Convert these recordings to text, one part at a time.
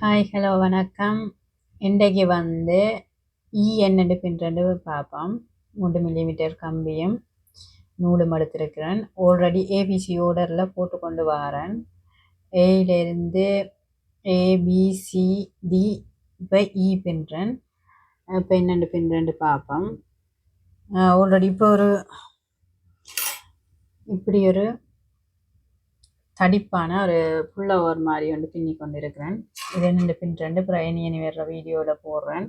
Hi hello வணக்கம். இன்றைக்கு வந்து இ என்னென்று பார்ப்போம். மூன்று மில்லிமீட்டர் கம்பியும் நூலும் எடுத்திருக்கிறேன். ஆல்ரெடி ஏபிசி ஓர்டரில் போட்டு கொண்டு வரேன். ஏயிலேருந்து ஏபிசிடி இப்போ இ e பின்றேன் இப்போ என்னென்று பின்ரெண்டு பார்ப்போம். ஆல்ரெடி இப்போ ஒரு இப்படி ஒரு தடிப்பான ஒரு புல்லவர் மாதிரி வந்து பின்னி கொண்டு இருக்கிறேன் இதை இந்த பின் ரெண்டு அப்புறம் இனி வர்ற வீடியோவில் போடுறேன்.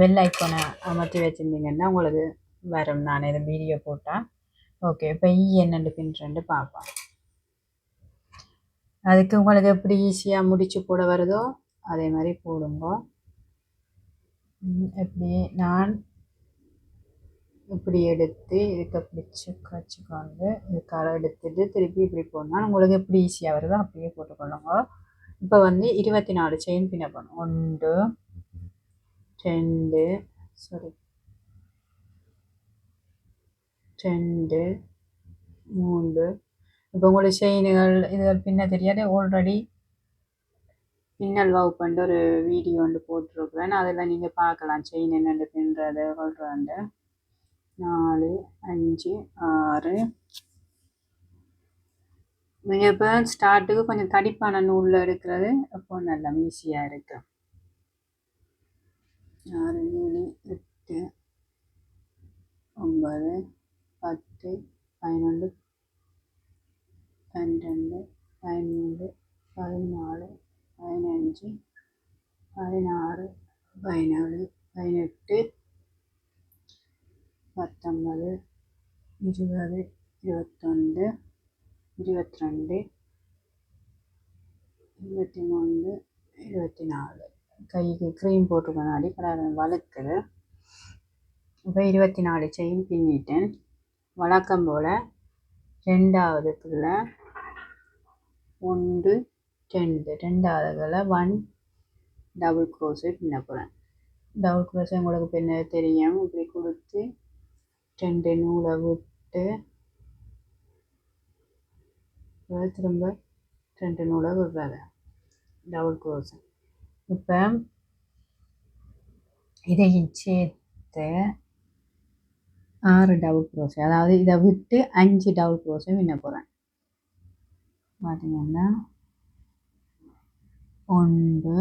பெல் ஐக்கோனை அமர்த்தி வச்சுருந்தீங்கன்னா உங்களுக்கு வரும். நான் இதை வீடியோ போட்டால் ஓகே இப்போ ஈ என்னென்று பின் ரெண்டு பார்ப்போம். அதுக்கு உங்களுக்கு எப்படி ஈஸியாக முடிச்சு போட வருதோ அதே மாதிரி போடுங்க. எப்படி நான் இப்படி எடுத்து இதுக்கு பிடிச்சி கச்சிக்கொண்டு இதுக்காக எடுத்துட்டு திருப்பி இப்படி போடணும் உங்களுக்கு எப்படி ஈஸியாக வருதோ அப்படியே போட்டுக்கொள்ளுங்க. இப்போ வந்து இருபத்தி நாலு செயின் பின்ன பண்ணும் ஒன்று ரெண்டு சாரி ரெண்டு மூன்று. இப்போ உங்களுக்கு செயின்கள் இதுகள் பின்ன தெரியாது. ஆல்ரெடி பின்னல் வகுப்புன்ற ஒரு வீடியோ வந்து போட்டிருக்கிறேன். அதில் நீங்கள் பார்க்கலாம் செயின் என்னென்று பின்னுறது சொல்கிறேன் நாலு அஞ்சு ஆறு நீங்கள் இப்போ ஸ்டார்ட்டுக்கு கொஞ்சம் தடிப்பான நூலில் எடுக்கிறது அப்போ நல்லா ஈஸியாக இருக்கு ஆறு ஏழு எட்டு ஒன்பது பத்து பதினொன்று பன்னெண்டு பதிமூன்று பதினாலு பதினஞ்சு பதினாறு பதினேழு பதினெட்டு பத்தொன்பது இருபது இருபத்தொன்று இருபத்தி ரெண்டு இருபத்தி மூணு இருபத்தி நாலு கைக்கு க்ரீம் போட்டிருக்கனாடி கடை வளர்க்குது இப்போ இருபத்தி நாலு செயின் பின்னிட்டேன் வழக்கம் போல் ரெண்டாவது பிள்ளை ஒன்று ரெண்டு ரெண்டாவதுல ஒன் டபுள் க்ரோஸு பின்ன போகிறேன் டபுள் க்ரோஸ் உங்களுக்கு பின்ன தெரியும் இப்படி கொடுத்து ரெண்டு நூலை விட்டு திரும்ப ரெண்டு நூலை விடுறது. டபுள் க்ரோஸன் இப்போ இதையும் சேர்த்து ஆறு டபுள் க்ரோஸ் அதாவது இதை விட்டு அஞ்சு டபுள் க்ரோஸும் விண்ண போகிறேன் பார்த்தீங்கன்னா ஒன்று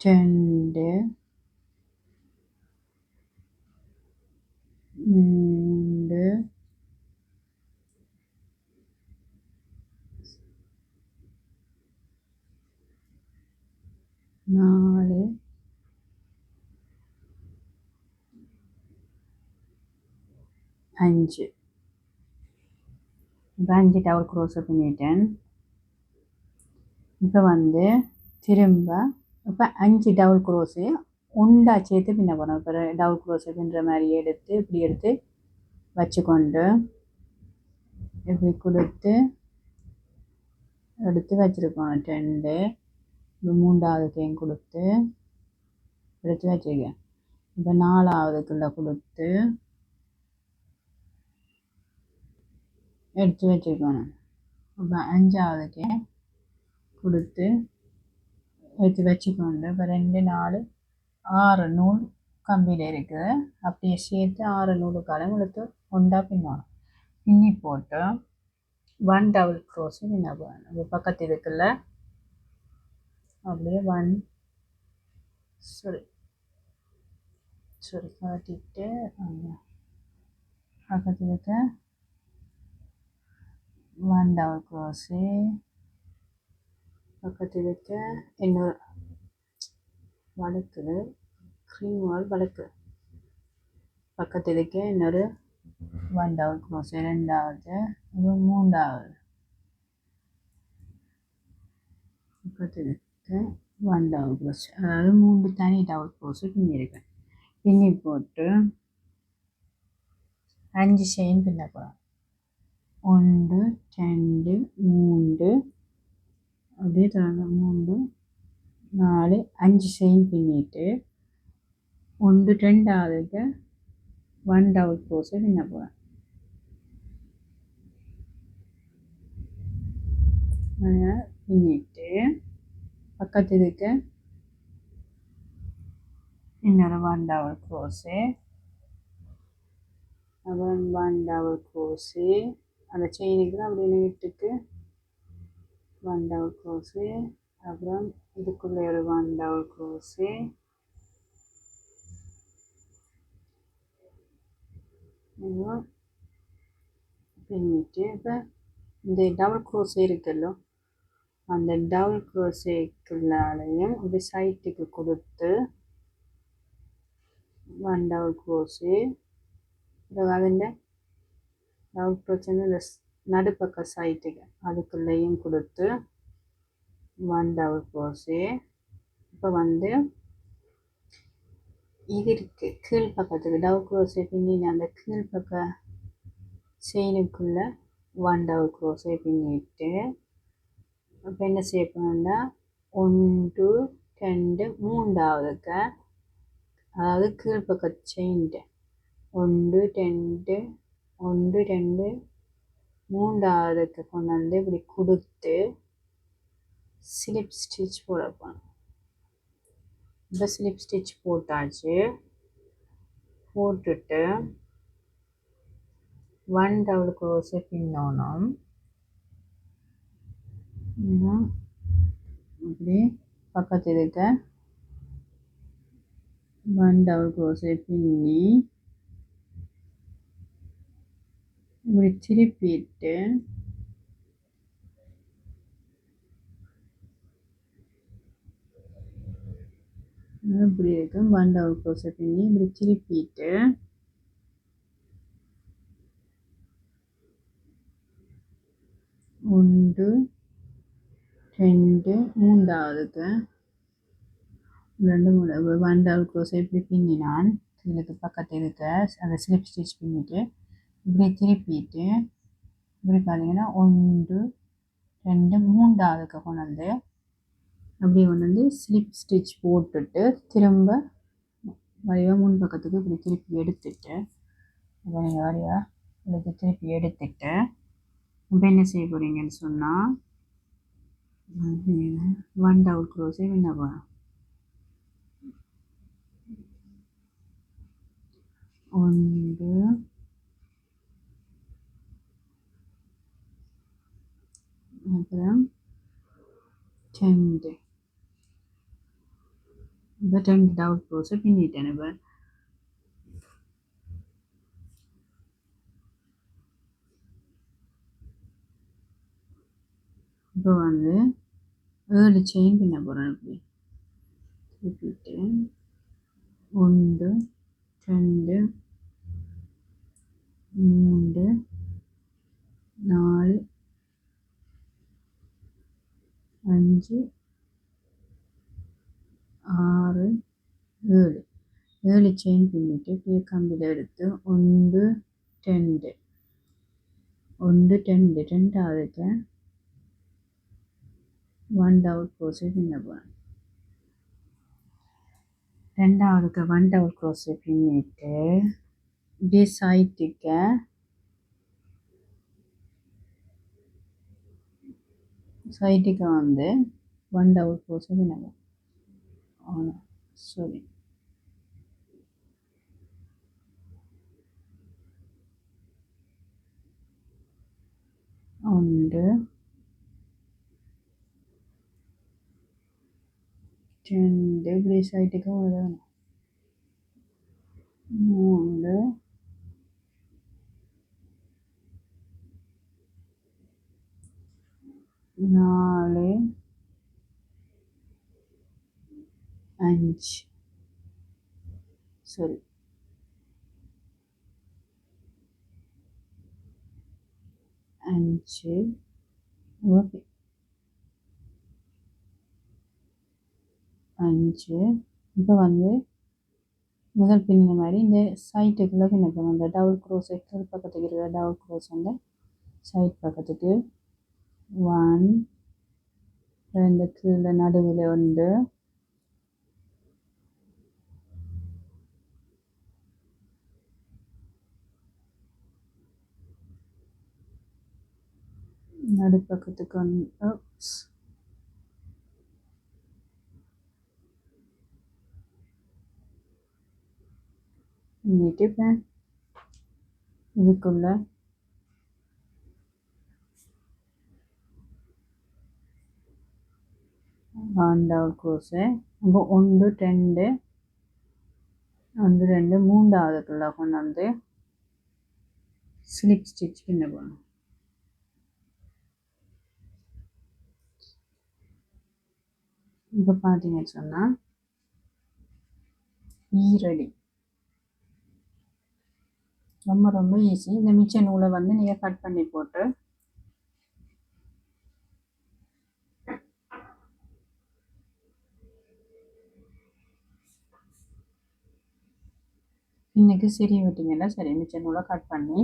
രണ്ട് മൂന്ന് നാല് അഞ്ച് இப்போ அஞ்சு டவர் க்ரோஸ் பண்ணிட்டேன் இப்போ வந்து திரும்ப இப்போ அஞ்சு டபுள் குரோஸு உண்டா சேர்த்து பின்ன போகிறோம் இப்போ டபுள் குரோஸு பின்னுற மாதிரி எடுத்து இப்படி எடுத்து வச்சுக்கொண்டு இப்படி கொடுத்து எடுத்து வச்சுருக்கோம். ரெண்டு மூன்றாவது தேன் கொடுத்து எடுத்து வச்சுருக்கேன். இப்போ நாலாவதுக்குள்ளே கொடுத்து எடுத்து வச்சுருக்கணும் இப்போ அஞ்சாவதுக்கே கொடுத்து எடுத்து வச்சுக்கொண்டு இப்போ ரெண்டு நாலு ஆறு நூல் கம்பியில் இருக்குது அப்படியே சேர்த்து ஆறு நூலுக்காலம் எடுத்து ஒன்றா பின்னணும். பின்னி போட்டு ஒன் டபுள் க்ரோஸு பின்ன போகணும் இப்போ பக்கத்து இதுக்குள்ள அப்படியே ஒன் சரி சரி காட்டிட்டு பக்கத்து இதுக்கு ஒன் டபுள் க்ரோஸு பக்கத்தில் இருக்க இன்னொரு வழக்கு க்ரீம் வால் வழக்கு. பக்கத்தில் இருக்க இன்னொரு ஒன்றாவது க்ளோஸ் ரெண்டாவது இது மூன்றாவது. பக்கத்தில் இருக்க ஒன் டவுல் க்ளோஸ் அதாவது மூன்று தனி டவுல் க்ளோஸு பின்னிருக்கேன் பின்னி போட்டு அஞ்சு செயின் பின்ன போகிறோம் ஒன்று ரெண்டு மூன்று அப்படியே மூணு நாலு அஞ்சு செயின் பின்னிட்டு ஒன்று ரெண்டாவதுக்கு ஒன் டபுள் க்ரோஸை பின்ன போகிறேன் அதனால் பின்னிட்டு பக்கத்து இருக்க இன்னொரு ஒன் டபுள் க்ரோஸு அப்புறம் ஒன் டபுள் க்ரோஸு அந்த செயினுக்கு தான் அப்படி நீட்டுக்கு ஒன் டவர் க்ரோஸு அப்புறம் இதுக்குள்ளே ஒரு ஒன் டவர் க்ரோஸு பின்னிட்டு இப்போ இந்த டபுள் க்ரோஸே இருக்குல்லோ அந்த டபுள் க்ரோஸேக்குள்ளாலையும் இது சைட்டுக்கு கொடுத்து ஒன் டபுள் க்ரோஸு பிறகு അതിൻ്റെ டபுள் க்ரோஸ் இந்த நடுப்பக்க சைட்டுக்கு அதுக்குள்ளேயும் கொடுத்து ஒன் போசி க்ரோஸு இப்போ வந்து இது இருக்குது கீழ் பக்கத்துக்கு டபுள் க்ரோஸை பின்னின அந்த கீழ் பக்க செயினுக்குள்ளே ஒன் டபுள் க்ரோஸை பின்னிட்டு. அப்போ என்ன செய்ய போனோம்னா ஒன்று ரெண்டு மூன்றாவதுக்கு அதாவது கீழ்ப்பக்க செயின்ட்டு. ஒன்று ரெண்டு ஒன்று ரெண்டு மூன்றாவதுக்கு கொண்டு வந்து இப்படி கொடுத்து ஸ்லிப் ஸ்டிச் போட போனோம் இப்போ ஸ்லிப் ஸ்டிச் போட்டாச்சு. போட்டுட்டு ஒன் டபுள் க்ரோஸை பின்னோனோம் இப்படி பக்கத்து இருக்க ஒன் டபுள் க்ரோஸை பின்னி இப்படி திருப்பிட்டு இப்படி இருக்கு. ஒன் டபுள் க்ரோஸை பின்னி இப்படி திருப்பிட்டு ஒன்று ரெண்டு மூன்றாவதுக்கு ரெண்டு மூணு. ஒன் க்ளோஸை இப்படி பின்னினான். இதுக்கு பக்கத்து இருக்க அந்த ஸ்லிப் ஸ்டிச் பின்னிட்டு இப்படி திருப்பிட்டு இப்படி பார்த்தீங்கன்னா ஒன்று ரெண்டு மூன்றாவதுக்கு கொண்டு வந்து அப்படி கொண்டு வந்து ஸ்லிப் ஸ்டிச் போட்டுட்டு திரும்ப வடிவாக முன் பக்கத்துக்கு இப்படி திருப்பி எடுத்துட்டு இப்போ நீங்கள் வடிவாக இப்படி திருப்பி எடுத்துட்டு இப்போ என்ன செய்ய போகிறீங்கன்னு சொன்னால் ஒன் டவுட் க்ரோஸே என்ன போகிறோம் ஒன்று அப்புறம் ரெண்டு இப்போ ரெண்டு டவுட் க்ரோஸை பின்னிட்டேன் இப்போ இப்போ வந்து ஏழு செயின் பின்ன போகிறேன் இப்படி திருப்பிட்டு ஒன்று ரெண்டு மூன்று நாலு அஞ்சு ஆறு ஏழு ஏழு செயின் பின்னிட்டு இப்படியே கம்பியில் எடுத்து ஒன்று ரெண்டு ஒன்று ரெண்டு ரெண்டாவதுக்கு ஒன் டவுட் க்ரோஸை பின்ன போகிறேன் ரெண்டாவதுக்கு ஒன் டவுட் க்ரோஸை பின்னிட்டு இப்படியே சைட்டுக்கு சைட்டுக்கு வந்து ஒன் டவுட் க்ரோஸை பின்ன போகிறேன் சரி ஒன்று രണ്ട് இப்படி சைட்டுக்கு விடணும் நாலு அஞ்சு சரி அஞ்சு ஓகே அஞ்சு இப்போ வந்து முதல் பின்னின மாதிரி இந்த சைட்டுக்குள்ளே பின்ன போகணும் இந்த டபுள் க்ரோஸ் எக்ஸல் பக்கத்துக்கு இருக்கிற டபுள் க்ரோஸ் வந்து சைட் பக்கத்துக்கு ஒன் ரெண்டு கீழே நடுவில் ஒன்று. நடுப்பக்கத்துக்கு ஒன்று. நீட்டிப்பேன் இதுக்குள்ள. ஆண்டாவது கோஸு அப்போ ஒன்று ரெண்டு ஒன்று ரெண்டு மூன்றாவதுக்குள்ள கொண்டு வந்து ஸ்லிப் ஸ்டிச் பின்ன போகணும். இப்போ பார்த்தீங்கன்னு சொன்னால் ஈரடி. ரொம்ப ரொம்ப ஈஸி இந்த மிச்ச நூலை வந்து நீங்கள் கட் பண்ணி போட்டு பின்னுக்கு சரி விட்டிங்கன்னா சரி மிச்ச நூலை கட் பண்ணி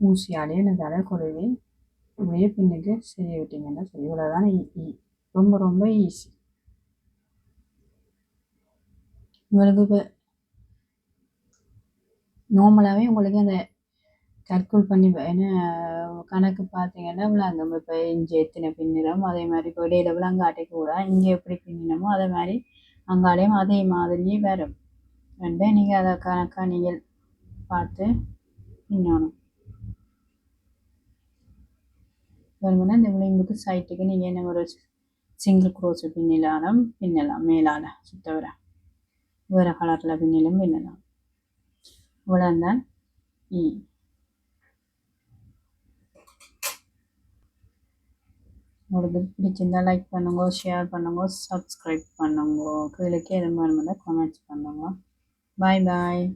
ஊசியாலே நெதால குருவி. இப்படியே பின்னுக்கு சரி விட்டிங்கன்னா சரி இவ்வளோதான் ரொம்ப ரொம்ப ஈஸி உங்களுக்கு இப்போ நார்மலாகவே உங்களுக்கு அந்த கல்குல் பண்ணி ஏன்னா கணக்கு பார்த்தீங்கன்னா விளாங்கும் இப்போ இஞ்சி எத்தனை பின்னிடும் அதே மாதிரி இப்போ இடையில விளாங்காட்டி கூட இங்கே எப்படி பின்னினமோ அதே மாதிரி அங்காலையும் அதே மாதிரியே வரும். வந்து நீங்கள் அதை கணக்காக நீங்கள் பார்த்து பின்னணும் வருமுன்னா இந்த விளிம்புக்கு சைட்டுக்கு நீங்கள் என்ன ஒரு சிங்கிள் க்ரோஸ் பின்னிலாலும் பின்னலாம் மேலால் சுத்த வர வேறு கலரில் பின்னிலும் பின்னலாம். இவ்வளோந்தான் இ. உங்களுக்கு பிடிச்சிருந்தா லைக் பண்ணுங்க ஷேர் பண்ணுங்க சப்ஸ்கிரைப் பண்ணுங்க. கீழே எது மாதிரி கமெண்ட்ஸ் பண்ணுங்க. Bye bye.